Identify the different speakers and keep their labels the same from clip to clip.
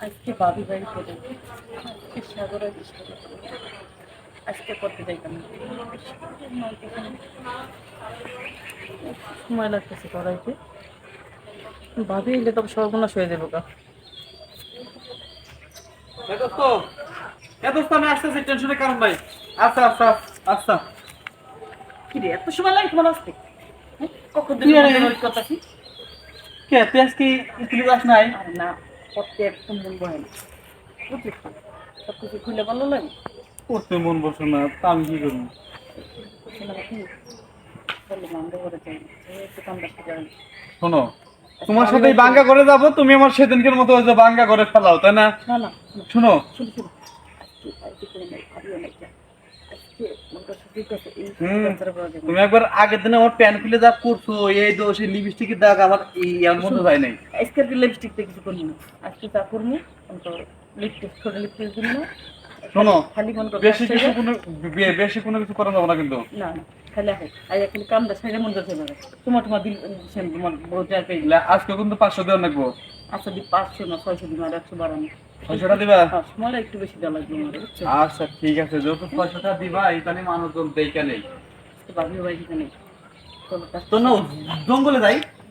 Speaker 1: আজকে বাবি বাড়ি করে আজকে সাগরের সাথে আজকে করতে যাইতাম। সময় লাগতেছে করাইতে ভাবি এলে তবে সর্বনাশ হয়ে যাব
Speaker 2: আসতেছি টেনশনের কারণ নাই। আচ্ছা আচ্ছা আচ্ছা।
Speaker 1: কি রে এত সময় লাগে তোমার আসতে? হ্যাঁ? কখন
Speaker 2: কি রে?
Speaker 1: কথা কি?
Speaker 2: কে তুই আজকে স্কুলে যাস নাই?
Speaker 1: না। করতে একদম মন বহে না বুঝলি সব কিছু খুলে ভালো লাগে
Speaker 2: করতে মন বসে না তা আমি কি করব? শোনো তোমার সাথে বাঙ্গা করে যাব তুমি আমার সেদিনকের মতো ওই যে বাঙ্গা করে ফেলাও তাই না? শোনো। তুমি একবার আগের দিনে আমার প্যান খুলে যা করছ এই দোষ লিপস্টিকের দাগ আমার এই এর মধ্যে যায় নাই।
Speaker 1: আজকে আর লিপস্টিক দিয়ে কিছু করব না আজকে তা করব অন্ত লিপস্টিক ছোট লিপস্টিক দিন না
Speaker 2: শোনো
Speaker 1: খালি মন
Speaker 2: বেশি কিছু কোনো বেশি কোনো কিছু করা যাবে না কিন্তু।
Speaker 1: না না খালি আছে। আজ এখন কামটা সাইডে মন যাচ্ছে না। তোমার তোমার দিল তোমার বোঝার পেয়ে
Speaker 2: লে, আজকে কিন্তু পাঁচশো দেওয়া লাগবো।
Speaker 1: আচ্ছা দি পাঁচশো না ছয়শো দিন আর একশো বাড়ানো
Speaker 2: ছয়শোটা দিবা?
Speaker 1: হ্যাঁ একটু বেশি দেওয়া লাগবে আমার
Speaker 2: আচ্ছা ঠিক আছে যেহেতু ছয়শোটা দিবা এইখানে মানুষজন দেখে নেই।
Speaker 1: তা
Speaker 2: তো না জঙ্গলে যাই।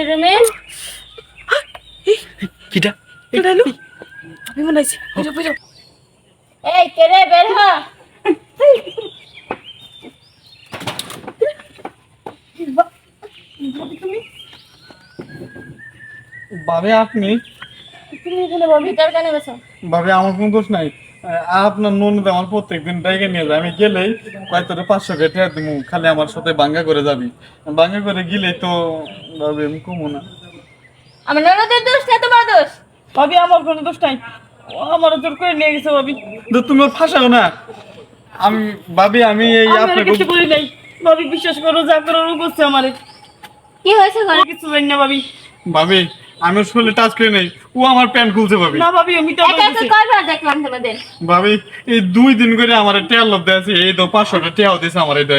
Speaker 3: রমেন
Speaker 2: কিটা?
Speaker 1: এটা এলো? আমি মনে আছি বুঝো বুঝো।
Speaker 3: এই কেরে বের হ।
Speaker 2: বাবে আপনি?
Speaker 3: তুমি এখানে ভিতর কেন গেছো
Speaker 2: ভাবে আমার কোনো দোষ নাই। আহ, আপনার ননদ আমার প্রত্যেকদিন নিয়ে যায়। আমি গেলেই কয় তোর পাঁচশো কেটে দিব খালি আমার সাথে বাঙ্গা করে যাবি। বাঙ্গা করে গেলেই তো ভাবে আমি কমো না।
Speaker 3: আমার ননদের দোষ না তোমার দোষ?
Speaker 1: ভাবি আমার কোনো দোষ নাই। ও আমার জোর করে নিয়ে গেছে ভাবি।
Speaker 2: তো তুমি ফাঁসাও না? আমি ভাবি আমি এই আপনার
Speaker 1: কিছু করি নাই। ভাবি বিশ্বাস করো যা করো করছে আমারে।
Speaker 3: কি হয়েছে ঘরে?
Speaker 1: কিছু জানি না ভাবি।
Speaker 2: ভাবি আমি শরীরে টাচ করে নেই। ও আমার প্যান্ট খুলছে ভাবি।
Speaker 1: না ভাবি আমি তো
Speaker 3: একা একা কয়বার দেখলাম তোমাদের?
Speaker 2: ভাবি এই দুই দিন করে আমার টেয়ার লোভ দিয়েছে এই তো পাঁচশোটা টেয়াও দিয়েছে আমার এই তো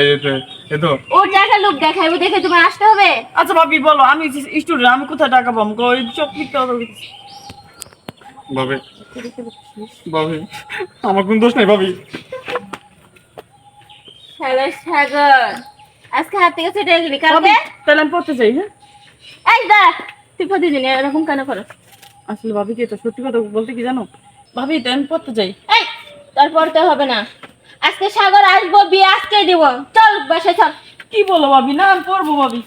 Speaker 2: এই তো,
Speaker 3: ও টাকা লোক দেখাইবো দেখে তোমার আসতে হবে?
Speaker 1: আচ্ছা ভাবি বলো আমি স্টুডেন্ট আমি কোথায় টাকা পাবো কই সব কথা
Speaker 2: ভাবি ভাবি আমার কোন দোষ নাই ভাবি।
Speaker 3: হ্যালো সাগর আজকে হাত থেকে ছুটে গেলি কালকে?
Speaker 1: তাহলে আমি পড়তে চাই হ্যাঁ?
Speaker 3: এই দা কথা প্রতিদিন এরকম কেন করো?
Speaker 1: আসলে ভাবি কি তো সত্যি কথা বলতে কি জানো? ভাবি তো আমি পড়তে যাই।
Speaker 3: এই তার পড়তে হবে না। আজকে সাগর আসব, বিয়ে আজকে দিব। চল বাসায় চল।
Speaker 1: কি বলো ভাবি? না, আমি পড়ব ভাবি।